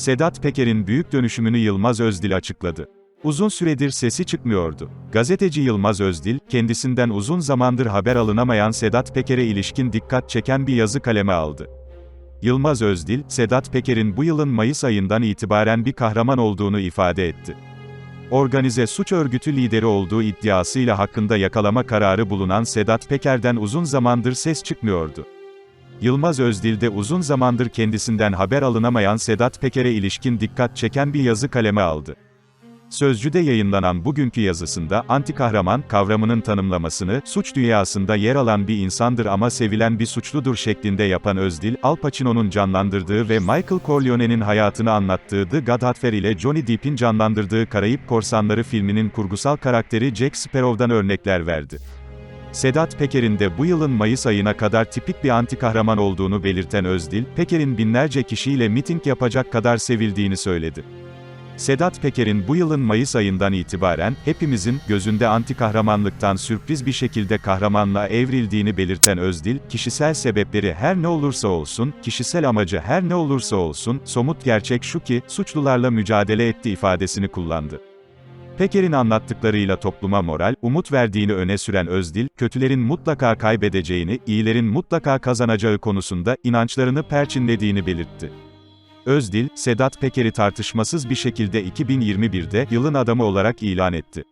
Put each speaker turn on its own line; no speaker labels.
Sedat Peker'in büyük dönüşümünü Yılmaz Özdil açıkladı. Uzun süredir sesi çıkmıyordu. Gazeteci Yılmaz Özdil, kendisinden uzun zamandır haber alınamayan Sedat Peker'e ilişkin dikkat çeken bir yazı kaleme aldı. Yılmaz Özdil, Sedat Peker'in bu yılın Mayıs ayından itibaren bir kahraman olduğunu ifade etti. Organize suç örgütü lideri olduğu iddiasıyla hakkında yakalama kararı bulunan Sedat Peker'den uzun zamandır ses çıkmıyordu. Yılmaz Özdil de uzun zamandır kendisinden haber alınamayan Sedat Peker'e ilişkin dikkat çeken bir yazı kaleme aldı. Sözcü'de yayınlanan bugünkü yazısında, anti kahraman kavramının tanımlamasını, suç dünyasında yer alan bir insandır ama sevilen bir suçludur şeklinde yapan Özdil, Al Pacino'nun canlandırdığı ve Michael Corleone'nin hayatını anlattığı The Godfather ile Johnny Depp'in canlandırdığı Karayip Korsanları filminin kurgusal karakteri Jack Sparrow'dan örnekler verdi. Sedat Peker'in de bu yılın Mayıs ayına kadar tipik bir anti kahraman olduğunu belirten Özdil, Peker'in binlerce kişiyle miting yapacak kadar sevildiğini söyledi. Sedat Peker'in bu yılın Mayıs ayından itibaren, hepimizin, gözünde anti kahramanlıktan sürpriz bir şekilde kahramanlığa evrildiğini belirten Özdil, kişisel sebepleri her ne olursa olsun, kişisel amacı her ne olursa olsun, somut gerçek şu ki, suçlularla mücadele etti ifadesini kullandı. Peker'in anlattıklarıyla topluma moral, umut verdiğini öne süren Özdil, kötülerin mutlaka kaybedeceğini, iyilerin mutlaka kazanacağı konusunda inançlarını perçinlediğini belirtti. Özdil, Sedat Peker'i tartışmasız bir şekilde 2021'de yılın adamı olarak ilan etti.